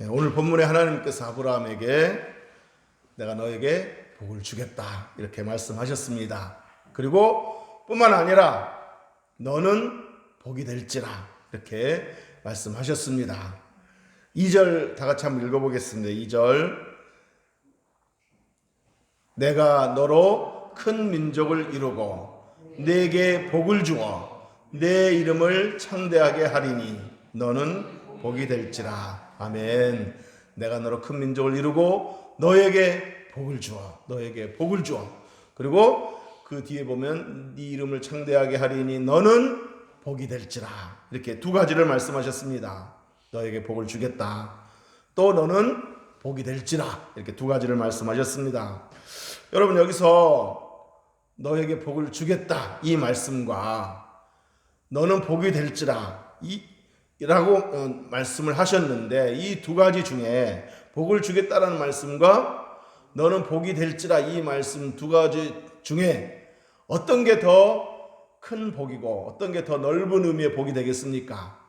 예, 오늘 본문에 하나님께서 아브라함에게 내가 너에게 복을 주겠다 이렇게 말씀하셨습니다. 그리고 뿐만 아니라 너는 복이 될지라 이렇게 말씀하셨습니다. 2절 다 같이 한번 읽어보겠습니다. 2절 내가 너로 큰 민족을 이루고 내게 복을 주어 내 이름을 창대하게 하리니 너는 복이 될지라 아멘. 내가 너로 큰 민족을 이루고 너에게 복을 주어 너에게 복을 주어. 그리고 그 뒤에 보면 네 이름을 창대하게 하리니 너는 복이 될지라. 이렇게 두 가지를 말씀하셨습니다. 너에게 복을 주겠다. 또 너는 복이 될지라. 이렇게 두 가지를 말씀하셨습니다. 여러분 여기서 너에게 복을 주겠다. 이 말씀과 너는 복이 될지라. 이 라고 어, 말씀을 하셨는데 이 두 가지 중에 복을 주겠다라는 말씀과 너는 복이 될지라 이 말씀 두 가지 중에 어떤 게 더 큰 복이고 어떤 게 더 넓은 의미의 복이 되겠습니까?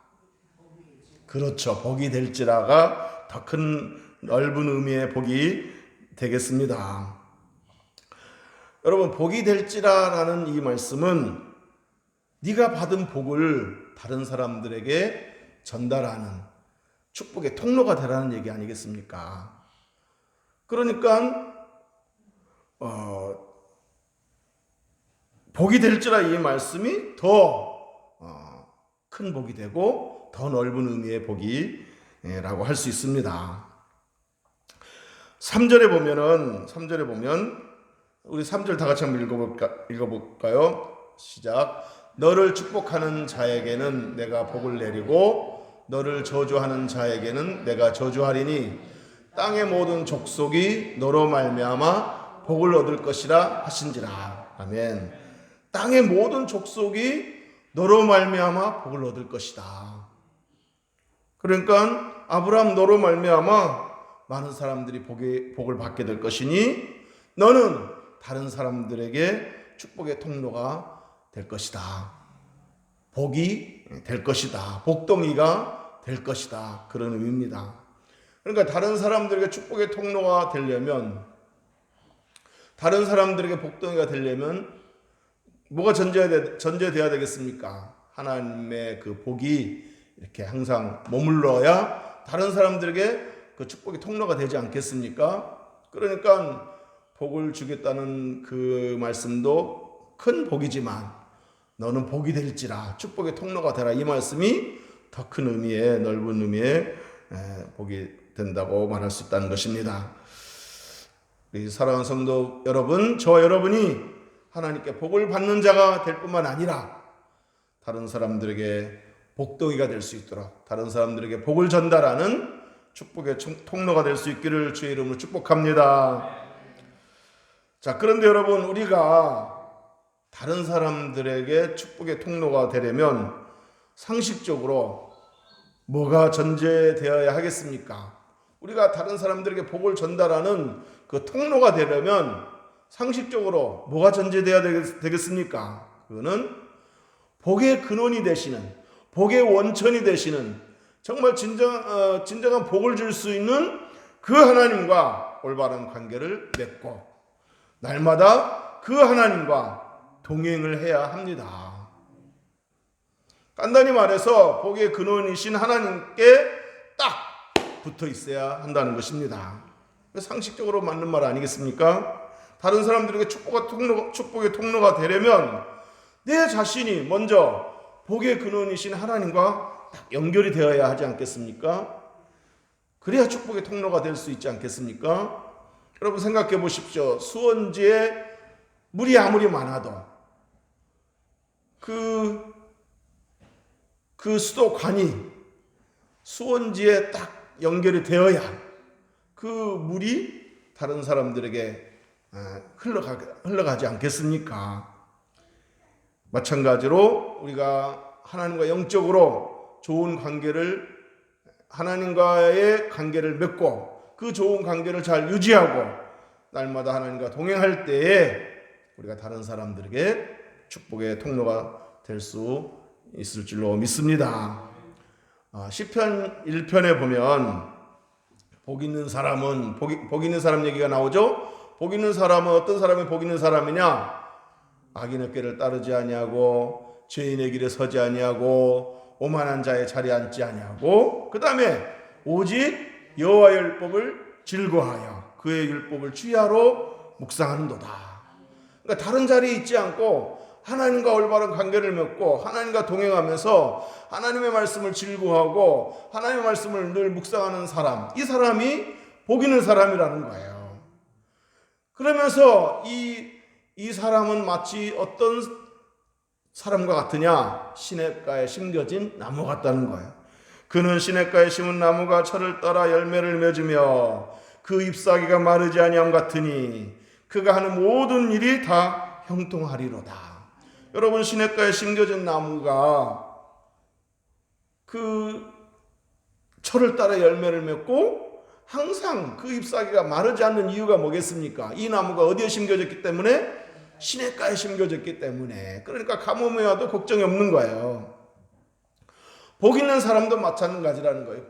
그렇죠. 복이 될지라가 더 큰 넓은 의미의 복이 되겠습니다. 여러분 복이 될지라라는 이 말씀은 네가 받은 복을 다른 사람들에게 전달하는 축복의 통로가 되라는 얘기 아니겠습니까? 그러니까 어, 복이 될지라 이 말씀이 더큰 복이 되고 더 넓은 의미의 복이라고 할 수 있습니다. 3절에 보면은 3절에 보면 우리 3절 다 같이 한번 읽어볼까, 읽어볼까요? 시작. 너를 축복하는 자에게는 내가 복을 내리고 너를 저주하는 자에게는 내가 저주하리니 땅의 모든 족속이 너로 말미암아 복을 얻을 것이라 하신지라. 아멘. 땅의 모든 족속이 너로 말미암아 복을 얻을 것이다. 그러니까 아브라함 너로 말미암아 많은 사람들이 복이, 복을 받게 될 것이니 너는 다른 사람들에게 축복의 통로가 될 것이다. 복이 될 것이다. 복덩이가 될 것이다. 그런 의미입니다. 그러니까 다른 사람들에게 축복의 통로가 되려면 다른 사람들에게 복덩이가 되려면 뭐가 전제돼야, 전제돼야 되겠습니까? 하나님의 그 복이 이렇게 항상 머물러야 다른 사람들에게 그 축복의 통로가 되지 않겠습니까? 그러니까 복을 주겠다는 그 말씀도 큰 복이지만 너는 복이 될지라 축복의 통로가 되라 이 말씀이 더 큰 의미의 넓은 의미의 복이 된다고 말할 수 있다는 것입니다. 우리 사랑하는 성도 여러분, 저와 여러분이 하나님께 복을 받는 자가 될 뿐만 아니라 다른 사람들에게 복덩이가 될 수 있도록 다른 사람들에게 복을 전달하는 축복의 통로가 될 수 있기를 주의 이름으로 축복합니다. 자, 그런데 여러분, 우리가 다른 사람들에게 축복의 통로가 되려면 상식적으로 뭐가 전제되어야 하겠습니까? 우리가 다른 사람들에게 복을 전달하는 그 통로가 되려면 상식적으로 뭐가 전제되어야 되겠습니까? 그거는 복의 근원이 되시는, 복의 원천이 되시는, 정말 진정, 어, 진정한 복을 줄 수 있는 그 하나님과 올바른 관계를 맺고, 날마다 그 하나님과 동행을 해야 합니다. 간단히 말해서 복의 근원이신 하나님께 딱 붙어 있어야 한다는 것입니다. 상식적으로 맞는 말 아니겠습니까? 다른 사람들에게 축복의 통로, 축복의 통로가 되려면 내 자신이 먼저 복의 근원이신 하나님과 딱 연결이 되어야 하지 않겠습니까? 그래야 축복의 통로가 될 수 있지 않겠습니까? 여러분 생각해 보십시오. 수원지에 물이 아무리 많아도 그, 그 수도관이 수원지에 딱 연결이 되어야 그 물이 다른 사람들에게 흘러가, 흘러가지 않겠습니까? 마찬가지로 우리가 하나님과 영적으로 좋은 관계를 하나님과의 관계를 맺고 그 좋은 관계를 잘 유지하고 날마다 하나님과 동행할 때에 우리가 다른 사람들에게 축복의 통로가 될 수 있을 줄로 믿습니다. 아, 시편 1편에 보면 복 있는 사람은 복, 이- 복 있는 사람 얘기가 나오죠. 복 있는 사람은 어떤 사람이 복 있는 사람이냐? 악인의 꾀를 따르지 아니하고 죄인의 길에 서지 아니하고 오만한 자의 자리에 앉지 아니하고 그다음에 오직 여호와의 율법을 즐거하여 그의 율법을 주야로 묵상하는도다. 그러니까 다른 자리에 있지 않고 하나님과 올바른 관계를 맺고 하나님과 동행하면서 하나님의 말씀을 즐거워하고 하나님의 말씀을 늘 묵상하는 사람, 이 사람이 복 있는 사람이라는 거예요. 그러면서 이, 이 사람은 마치 어떤 사람과 같으냐? 시냇가에 심겨진 나무 같다는 거예요. 그는 시냇가에 심은 나무가 철을 따라 열매를 맺으며 그 잎사귀가 마르지 아니함 같으니 그가 하는 모든 일이 다 형통하리로다. 여러분 시냇가에 심겨진 나무가 그 철을 따라 열매를 맺고 항상 그 잎사귀가 마르지 않는 이유가 뭐겠습니까? 이 나무가 어디에 심겨졌기 때문에 시냇가에 심겨졌기 때문에 그러니까 가뭄에 와도 걱정이 없는 거예요. 복 있는 사람도 마찬가지라는 거예요.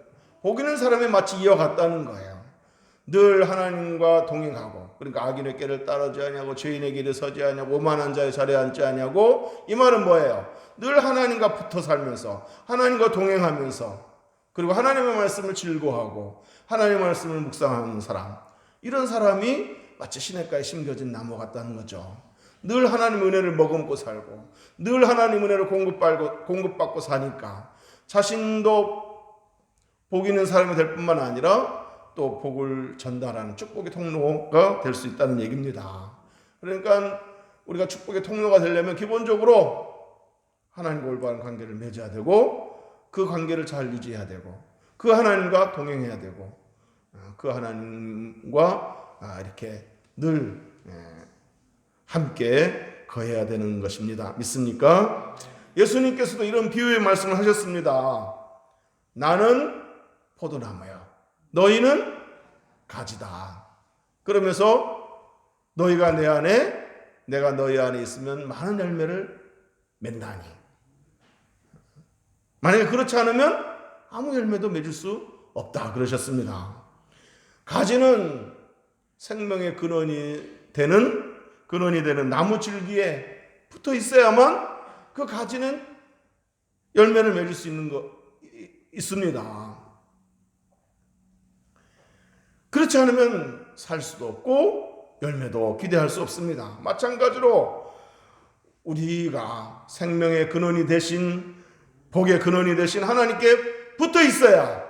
복 있는 사람이 마치 이와 같다는 거예요. 늘 하나님과 동행하고 그러니까 악인의 길을 따르지 아니하고 죄인의 길에 서지 아니하고 오만한 자의 자리에 앉지 아니하고 이 말은 뭐예요? 늘 하나님과 붙어 살면서 하나님과 동행하면서 그리고 하나님의 말씀을 즐거워하고 하나님의 말씀을 묵상하는 사람 이런 사람이 마치 시냇가에 심겨진 나무 같다는 거죠. 늘 하나님 은혜를 머금고 살고 늘 하나님 은혜를 공급받고 공급받고 사니까 자신도 복 있는 사람이 될 뿐만 아니라 또 복을 전달하는 축복의 통로가 될 수 있다는 얘기입니다. 그러니까 우리가 축복의 통로가 되려면 기본적으로 하나님과 올바른 관계를 맺어야 되고 그 관계를 잘 유지해야 되고 그 하나님과 동행해야 되고 어, 그 하나님과 아, 이렇게 늘 예, 함께 거해야 되는 것입니다. 믿습니까? 예수님께서도 이런 비유의 말씀을 하셨습니다. 나는 포도나무야. 너희는 가지다. 그러면서 너희가 내 안에 내가 너희 안에 있으면 많은 열매를 맺나니. 만약에 그렇지 않으면 아무 열매도 맺을 수 없다 그러셨습니다. 가지는 생명의 근원이 되는 근원이 되는 나무 줄기에 붙어 있어야만 그 가지는 열매를 맺을 수 있는 거 이- 있습니다. 그렇지 않으면 살 수도 없고 열매도 기대할 수 없습니다. 마찬가지로 우리가 생명의 근원이 되신 복의 근원이 되신 하나님께 붙어 있어야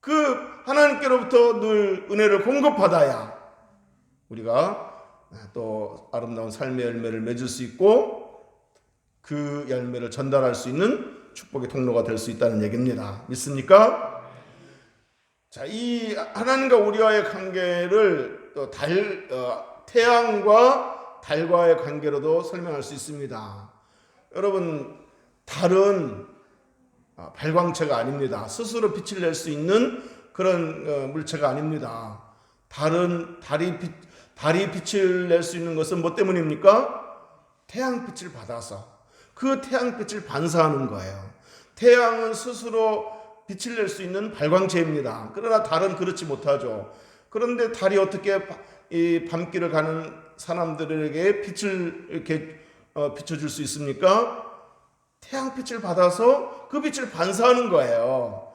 그 하나님께로부터 늘 은혜를 공급받아야 우리가 또 아름다운 삶의 열매를 맺을 수 있고 그 열매를 전달할 수 있는 축복의 통로가 될 수 있다는 얘기입니다. 믿습니까? 자, 이 하나님과 우리와의 관계를 또 달, 어, 태양과 달과의 관계로도 설명할 수 있습니다. 여러분, 달은 아, 발광체가 아닙니다. 스스로 빛을 낼 수 있는 그런 어, 물체가 아닙니다. 달은 달이 빛, 달이 빛을 낼 수 있는 것은 뭐 때문입니까? 태양빛을 받아서 그 태양빛을 반사하는 거예요. 태양은 스스로 빛을 낼 수 있는 발광체입니다. 그러나 달은 그렇지 못하죠. 그런데 달이 어떻게 바- 이 밤길을 가는 사람들에게 빛을 이렇게 어, 비춰줄 수 있습니까? 태양빛을 받아서 그 빛을 반사하는 거예요.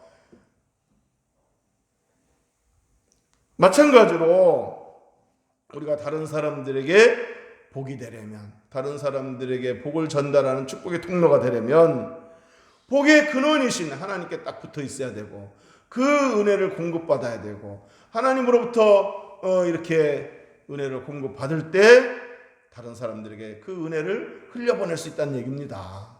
마찬가지로 우리가 다른 사람들에게 복이 되려면, 다른 사람들에게 복을 전달하는 축복의 통로가 되려면, 복의 근원이신 하나님께 딱 붙어 있어야 되고, 그 은혜를 공급받아야 되고, 하나님으로부터 어, 이렇게 은혜를 공급받을 때, 다른 사람들에게 그 은혜를 흘려보낼 수 있다는 얘기입니다.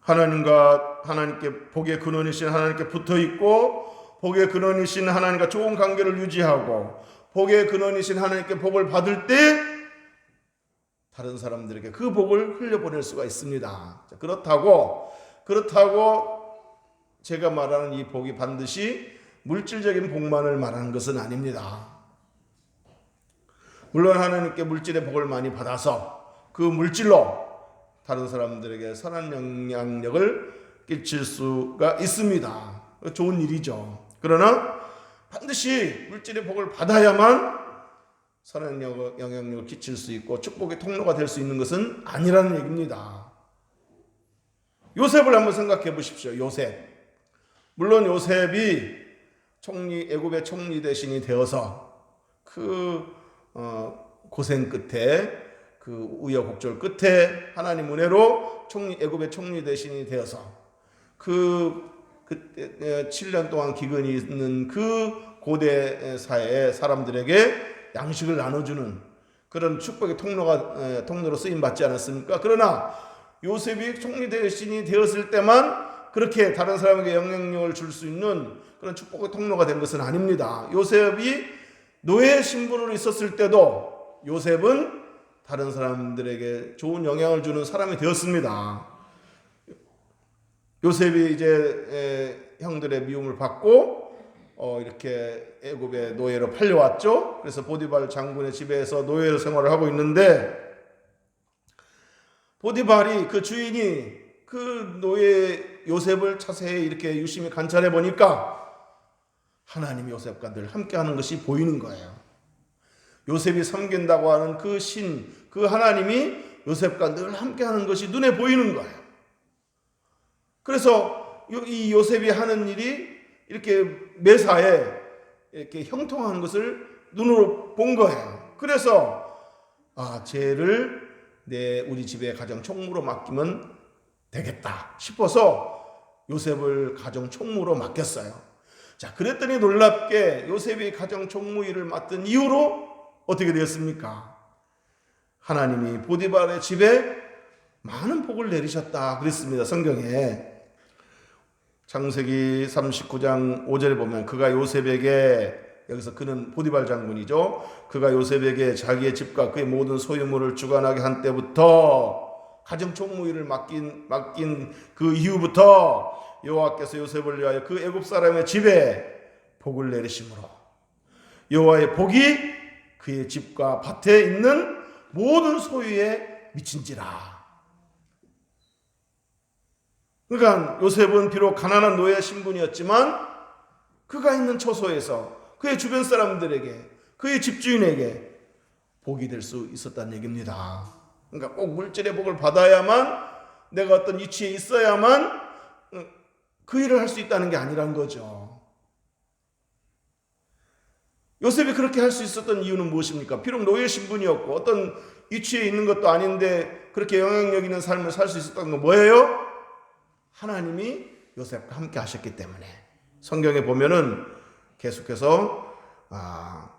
하나님과 하나님께 복의 근원이신 하나님께 붙어 있고 복의 근원이신 하나님과 좋은 관계를 유지하고 복의 근원이신 하나님께 복을 받을 때 다른 사람들에게 그 복을 흘려보낼 수가 있습니다. 자, 그렇다고 그렇다고 제가 말하는 이 복이 반드시 물질적인 복만을 말하는 것은 아닙니다. 물론 하나님께 물질의 복을 많이 받아서 그 물질로 다른 사람들에게 선한 영향력을 끼칠 수가 있습니다. 좋은 일이죠. 그러나 반드시 물질의 복을 받아야만 영- 영향력을 끼칠 수 있고 축복의 통로가 될 수 있는 것은 아니라는 얘기입니다. 요셉을 한번 생각해 보십시오. 요셉. 물론 요셉이 총리 애굽의 총리 대신이 되어서 그 어, 고생 끝에 그 우여곡절 끝에 하나님 은혜로 총리 애굽의 총리 대신이 되어서 그 그때 7년 동안 기근이 있는 그 고대 사회의 사람들에게 양식을 나눠주는 그런 축복의 통로가 에, 통로로 쓰임 받지 않았습니까? 그러나 요셉이 총리 대신이 되었을 때만 그렇게 다른 사람에게 영향력을 줄 수 있는 그런 축복의 통로가 된 것은 아닙니다. 요셉이 노예 신분으로 있었을 때도 요셉은 다른 사람들에게 좋은 영향을 주는 사람이 되었습니다. 요셉이 이제 에, 형들의 미움을 받고 어, 이렇게 애굽의 노예로 팔려왔죠. 그래서 보디발 장군의 집에서 노예 생활을 하고 있는데 보디발이 그 주인이 그 노예 요셉을 자세히 이렇게 유심히 관찰해 보니까 하나님이 요셉과 늘 함께하는 것이 보이는 거예요. 요셉이 섬긴다고 하는 그 신, 그 하나님이 요셉과 늘 함께하는 것이 눈에 보이는 거예요. 그래서 이 요셉이 하는 일이 이렇게 매사에 이렇게 형통하는 것을 눈으로 본 거예요. 그래서 아, 쟤를 내 우리 집에 가정 총무로 맡기면 되겠다 싶어서 요셉을 가정 총무로 맡겼어요. 자, 그랬더니 놀랍게 요셉이 가정 총무 일을 맡은 이후로 어떻게 되었습니까? 하나님이 보디발의 집에 많은 복을 내리셨다 그랬습니다. 성경에 창세기 39장 5절에 보면 그가 요셉에게 여기서 그는 보디발 장군이죠. 그가 요셉에게 자기의 집과 그의 모든 소유물을 주관하게 한 때부터 가정 총무 일을 맡긴 맡긴 그 이후부터 여호와께서 요셉을 위하여 그 애굽 사람의 집에 복을 내리심으로 여호와의 복이 그의 집과 밭에 있는 모든 소유에 미친지라. 그러니까 요셉은 비록 가난한 노예 신분이었지만 그가 있는 처소에서 그의 주변 사람들에게 그의 집주인에게 복이 될 수 있었다는 얘기입니다. 그러니까 꼭 물질의 복을 받아야만 내가 어떤 위치에 있어야만 그 일을 할 수 있다는 게 아니란 거죠. 요셉이 그렇게 할 수 있었던 이유는 무엇입니까? 비록 노예 신분이었고 어떤 위치에 있는 것도 아닌데 그렇게 영향력 있는 삶을 살 수 있었던 건 뭐예요? 하나님이 요셉과 함께 하셨기 때문에 성경에 보면은 계속해서 아,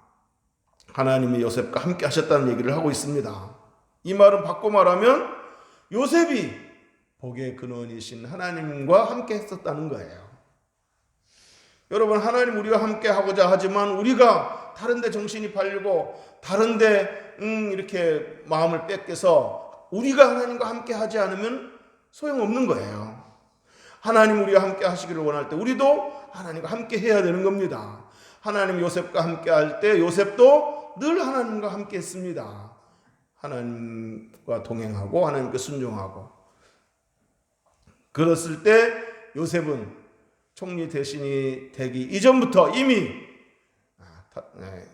하나님이 요셉과 함께 하셨다는 얘기를 하고 있습니다. 이 말은 바꿔 말하면 요셉이 복의 근원이신 하나님과 함께 했었다는 거예요. 여러분 하나님 우리와 함께 하고자 하지만 우리가 다른데 정신이 팔리고 다른데 음, 이렇게 마음을 뺏겨서 우리가 하나님과 함께 하지 않으면 소용없는 거예요. 하나님 우리와 함께 하시기를 원할 때 우리도 하나님과 함께 해야 되는 겁니다. 하나님 요셉과 함께 할 때 요셉도 늘 하나님과 함께 했습니다. 하나님과 동행하고 하나님께 순종하고 그랬을 때 요셉은 총리 대신이 되기 이전부터 이미 아, 다, 네,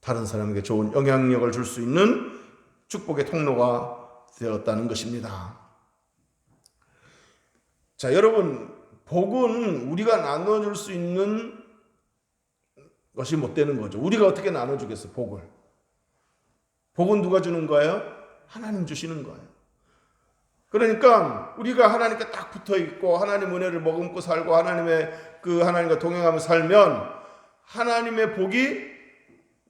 다른 사람에게 좋은 영향력을 줄 수 있는 축복의 통로가 되었다는 것입니다. 자, 여러분, 복은 우리가 나눠줄 수 있는 것이 못 되는 거죠. 우리가 어떻게 나눠주겠어, 복을. 복은 누가 주는 거예요? 하나님 주시는 거예요. 그러니까 우리가 하나님께 딱 붙어 있고 하나님 은혜를 머금고 살고 하나님의 그 하나님과 동행하며 살면 하나님의 복이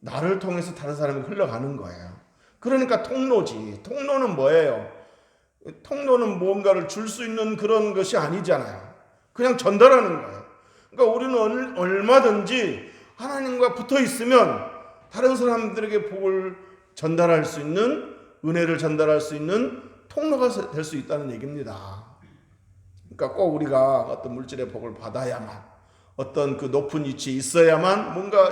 나를 통해서 다른 사람이 흘러가는 거예요. 그러니까 통로지. 통로는 뭐예요? 통로는 무언가를 줄 수 있는 그런 것이 아니잖아요. 그냥 전달하는 거예요. 그러니까 우리는 얼마든지 하나님과 붙어 있으면 다른 사람들에게 복을 전달할 수 있는 은혜를 전달할 수 있는 통로가 될 수 있다는 얘기입니다. 그러니까 꼭 우리가 어떤 물질의 복을 받아야만 어떤 그 높은 위치에 있어야만 뭔가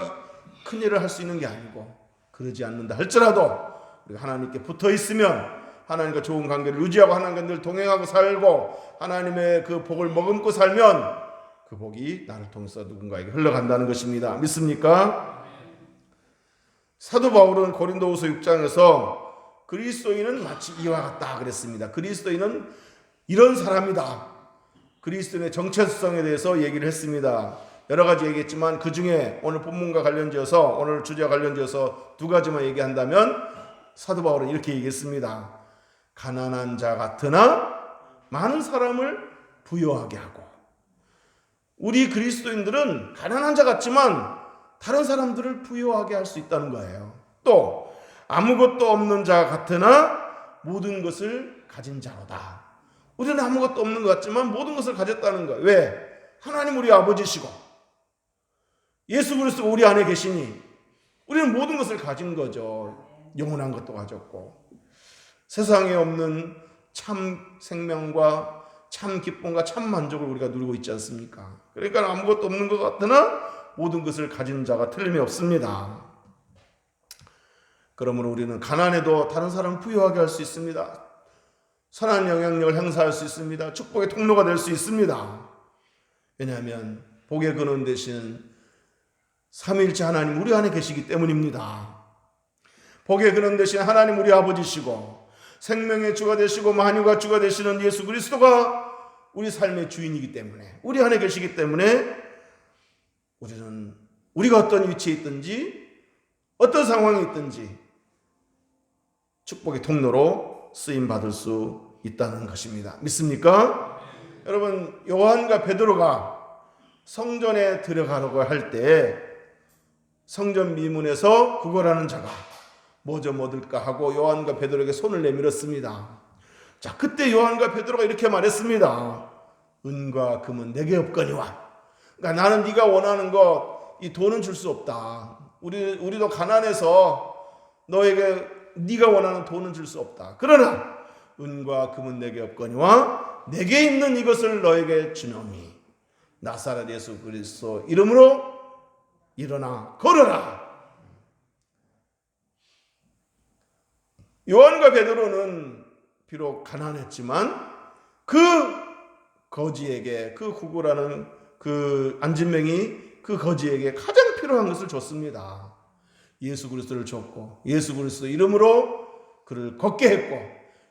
큰 일을 할 수 있는 게 아니고 그러지 않는다 할지라도 우리가 하나님께 붙어 있으면 하나님과 좋은 관계를 유지하고 하나님과 늘 동행하고 살고 하나님의 그 복을 머금고 살면 그 복이 나를 통해서 누군가에게 흘러간다는 것입니다. 믿습니까? 사도 바울은 고린도후서 6장에서 그리스도인은 마치 이와 같다 그랬습니다. 그리스도인은 이런 사람이다. 그리스도인의 정체성에 대해서 얘기를 했습니다. 여러 가지 얘기했지만 그 중에 오늘 본문과 관련지어서 오늘 주제와 관련지어서 두 가지만 얘기한다면 사도 바울은 이렇게 얘기했습니다. 가난한 자 같으나 많은 사람을 부여하게 하고 우리 그리스도인들은 가난한 자 같지만 다른 사람들을 부여하게 할 수 있다는 거예요. 또 아무것도 없는 자 같으나 모든 것을 가진 자로다. 우리는 아무것도 없는 것 같지만 모든 것을 가졌다는 거예요. 왜? 하나님 우리 아버지시고 예수 그리스도가 우리 안에 계시니 우리는 모든 것을 가진 거죠. 영원한 것도 가졌고 세상에 없는 참 생명과 참 기쁨과 참 만족을 우리가 누리고 있지 않습니까? 그러니까 아무것도 없는 것 같으나 모든 것을 가진 자가 틀림이 없습니다. 그러므로 우리는 가난해도 다른 사람을 부유하게 할 수 있습니다. 선한 영향력을 행사할 수 있습니다. 축복의 통로가 될 수 있습니다. 왜냐하면 복의 근원 되신 삼위일체 하나님 우리 안에 계시기 때문입니다. 복의 근원 되신 하나님 우리 아버지시고 생명의 주가 되시고 만유가 주가 되시는 예수 그리스도가 우리 삶의 주인이기 때문에 우리 안에 계시기 때문에 우리는 우리가 어떤 위치에 있든지 어떤 상황에 있든지 축복의 통로로 쓰임 받을 수 있다는 것입니다. 믿습니까? 여러분 요한과 베드로가 성전에 들어가려고 할 때 성전 미문에서 구걸하는 자가 뭐 좀 얻을까 하고 요한과 베드로에게 손을 내밀었습니다. 자, 그때 요한과 베드로가 이렇게 말했습니다. 은과 금은 내게 없거니와. 그러니까 나는 네가 원하는 것 이 돈은 줄 수 없다. 우리 우리도 가난해서 너에게 네가 원하는 돈은 줄 수 없다. 그러나 은과 금은 내게 없거니와 내게 있는 이것을 너에게 주노니 나사렛 예수 그리스도 이름으로 일어나 걸어라. 요한과 베드로는 비록 가난했지만 그 거지에게 그 구구라는 그 안진맹이 그 거지에게 가장 필요한 것을 줬습니다. 예수 그리스도를 줬고 예수 그리스도 이름으로 그를 걷게 했고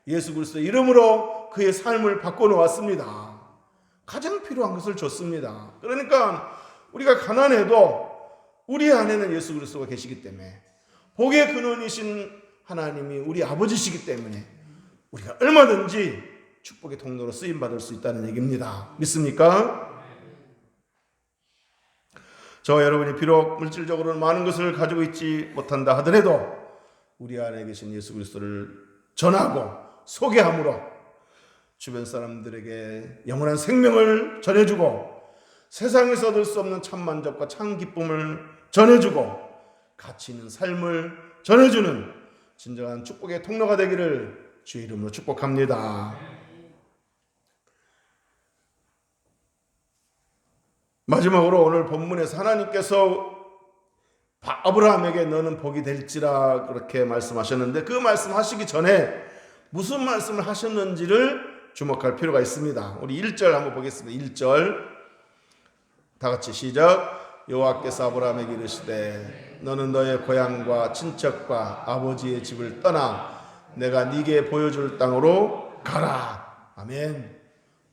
예수 그리스도 이름으로 그의 삶을 바꿔 놓았습니다. 가장 필요한 것을 줬습니다. 그러니까 우리가 가난해도 우리 안에는 예수 그리스도가 계시기 때문에 복의 근원이신 하나님이 우리 아버지시기 때문에 우리가 얼마든지 축복의 통로로 쓰임 받을 수 있다는 얘기입니다. 믿습니까? 저 여러분이 비록 물질적으로는 많은 것을 가지고 있지 못한다 하더라도 우리 안에 계신 예수 그리스도를 전하고 소개함으로 주변 사람들에게 영원한 생명을 전해주고 세상에서 얻을 수 없는 참 만족과 참 기쁨을 전해주고 가치 있는 삶을 전해주는 진정한 축복의 통로가 되기를 주의 이름으로 축복합니다. 마지막으로 오늘 본문에서 하나님께서 아브라함에게 너는 복이 될지라 그렇게 말씀하셨는데 그 말씀하시기 전에 무슨 말씀을 하셨는지를 주목할 필요가 있습니다. 우리 1절 한번 보겠습니다. 1절 다 같이 시작 여호와께서 아브라함에게 이르시되 너는 너의 고향과 친척과 아버지의 집을 떠나 내가 네게 보여줄 땅으로 가라. 아멘.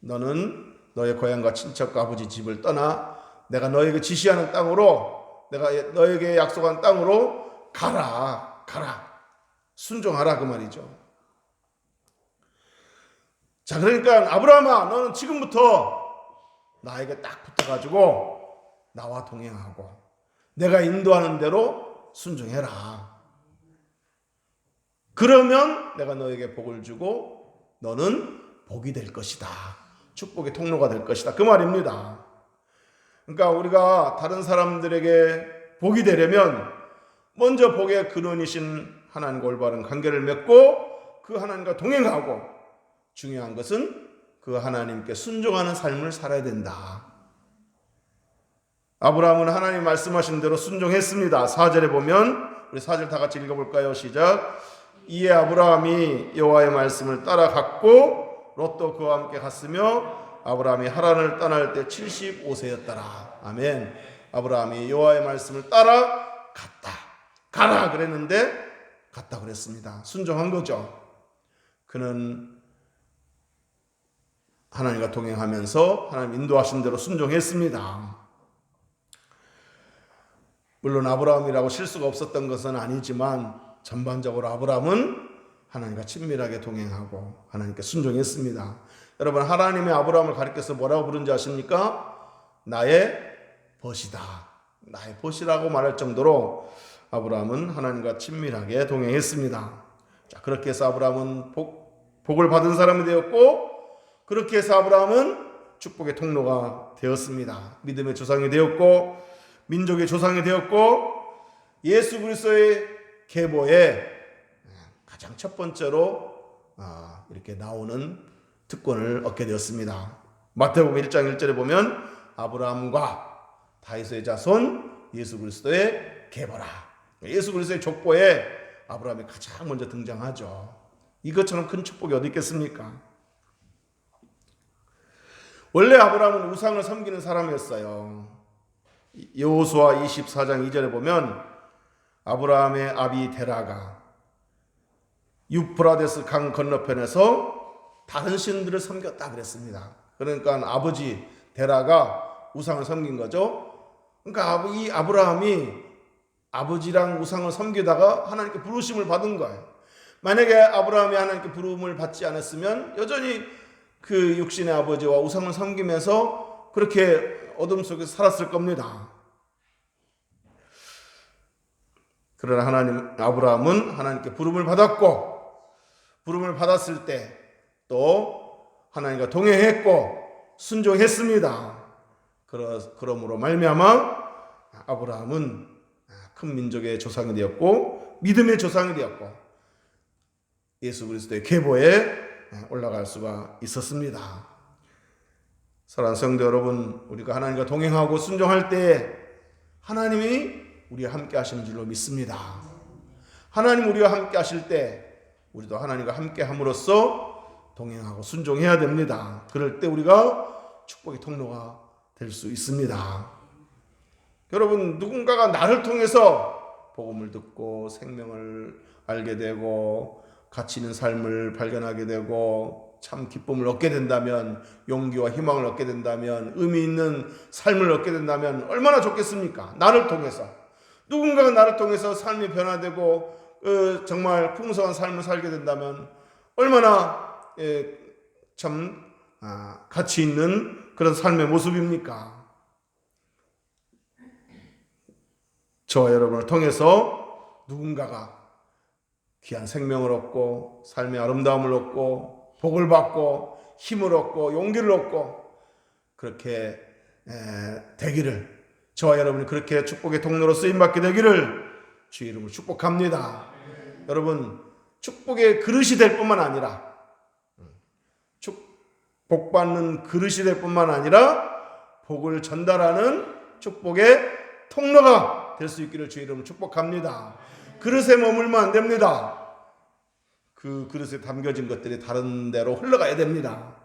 너는 너의 고향과 친척과 아버지 집을 떠나 내가 너에게 지시하는 땅으로 내가 너에게 약속한 땅으로 가라. 가라. 순종하라 그 말이죠. 자, 그러니까 아브라함아 너는 지금부터 나에게 딱 붙어 가지고 나와 동행하고 내가 인도하는 대로 순종해라. 그러면 내가 너에게 복을 주고 너는 복이 될 것이다. 축복의 통로가 될 것이다. 그 말입니다. 그러니까 우리가 다른 사람들에게 복이 되려면 먼저 복의 근원이신 하나님과 올바른 관계를 맺고 그 하나님과 동행하고 중요한 것은 그 하나님께 순종하는 삶을 살아야 된다. 아브라함은 하나님 말씀하신 대로 순종했습니다. 4절에 보면 우리 4절 다 같이 읽어볼까요? 시작. 이에 아브라함이 여호와의 말씀을 따라갔고 롯도 그와 함께 갔으며 아브라함이 하란을 떠날 때 75세였더라. 아멘. 아브라함이 여호와의 말씀을 따라 갔다. 가라 그랬는데 갔다 그랬습니다. 순종한 거죠. 그는 하나님과 동행하면서 하나님 인도하신 대로 순종했습니다. 물론 아브라함이라고 실수가 없었던 것은 아니지만 전반적으로 아브라함은 하나님과 친밀하게 동행하고 하나님께 순종했습니다. 여러분 하나님의 아브라함을 가리켜서 뭐라고 부른지 아십니까? 나의 벗이다. 나의 벗이라고 말할 정도로 아브라함은 하나님과 친밀하게 동행했습니다. 자, 그렇게 해서 아브라함은 복, 복을 받은 사람이 되었고 그렇게 해서 아브라함은 축복의 통로가 되었습니다. 믿음의 조상이 되었고 민족의 조상이 되었고 예수 그리스도의 계보에 가장 첫 번째로 아, 이렇게 나오는 특권을 얻게 되었습니다. 마태복음 1장 1절에 보면 아브라함과 다윗의 자손 예수 그리스도의 계보라. 예수 그리스도의 족보에 아브라함이 가장 먼저 등장하죠. 이것처럼 큰 축복이 어디 있겠습니까? 원래 아브라함은 우상을 섬기는 사람이었어요. 여호수아 24장 2절에 보면 아브라함의 아비 데라가 유프라데스 강 건너편에서 다른 신들을 섬겼다 그랬습니다. 그러니까 아버지 데라가 우상을 섬긴 거죠. 그러니까 이 아브라함이 아버지랑 우상을 섬기다가 하나님께 부르심을 받은 거예요. 만약에 아브라함이 하나님께 부름을 받지 않았으면 여전히 그 육신의 아버지와 우상을 섬기면서 그렇게 어둠 속에서 살았을 겁니다. 그러나 하나님 아브라함은 하나님께 부름을 받았고 부름을 받았을 때 또 하나님과 동행했고 순종했습니다. 그러, 그러므로 말미암아 아브라함은 큰 민족의 조상이 되었고 믿음의 조상이 되었고 예수 그리스도의 계보에 올라갈 수가 있었습니다. 사랑하는 성도 여러분, 우리가 하나님과 동행하고 순종할 때 하나님이 우리와 함께 하시는 줄로 믿습니다. 하나님 우리와 함께 하실 때 우리도 하나님과 함께 함으로써 동행하고 순종해야 됩니다. 그럴 때 우리가 축복의 통로가 될 수 있습니다. 여러분 누군가가 나를 통해서 복음을 듣고 생명을 알게 되고 가치 있는 삶을 발견하게 되고 참 기쁨을 얻게 된다면 용기와 희망을 얻게 된다면 의미 있는 삶을 얻게 된다면 얼마나 좋겠습니까? 나를 통해서 누군가가 나를 통해서 삶이 변화되고 어, 정말 풍성한 삶을 살게 된다면 얼마나 예, 참 아, 가치 있는 그런 삶의 모습입니까? 저와 여러분을 통해서 누군가가 귀한 생명을 얻고 삶의 아름다움을 얻고 복을 받고 힘을 얻고 용기를 얻고 그렇게 에, 되기를 저와 여러분이 그렇게 축복의 통로로 쓰임 받게 되기를 주 이름으로 축복합니다. 여러분 축복의 그릇이 될 뿐만 아니라 복 받는 그릇이 될 뿐만 아니라 복을 전달하는 축복의 통로가 될 수 있기를 주 이름으로 축복합니다. 그릇에 머물면 안 됩니다. 그 그릇에 담겨진 것들이 다른 데로 흘러가야 됩니다.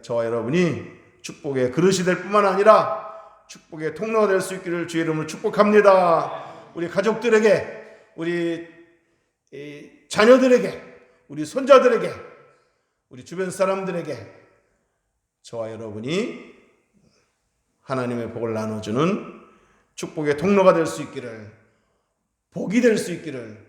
저와 여러분이 축복의 그릇이 될 뿐만 아니라 축복의 통로가 될 수 있기를 주 이름으로 축복합니다. 우리 가족들에게, 우리 자녀들에게, 우리 손자들에게, 우리 주변 사람들에게 저와 여러분이 하나님의 복을 나눠주는 축복의 통로가 될 수 있기를 복이 될 수 있기를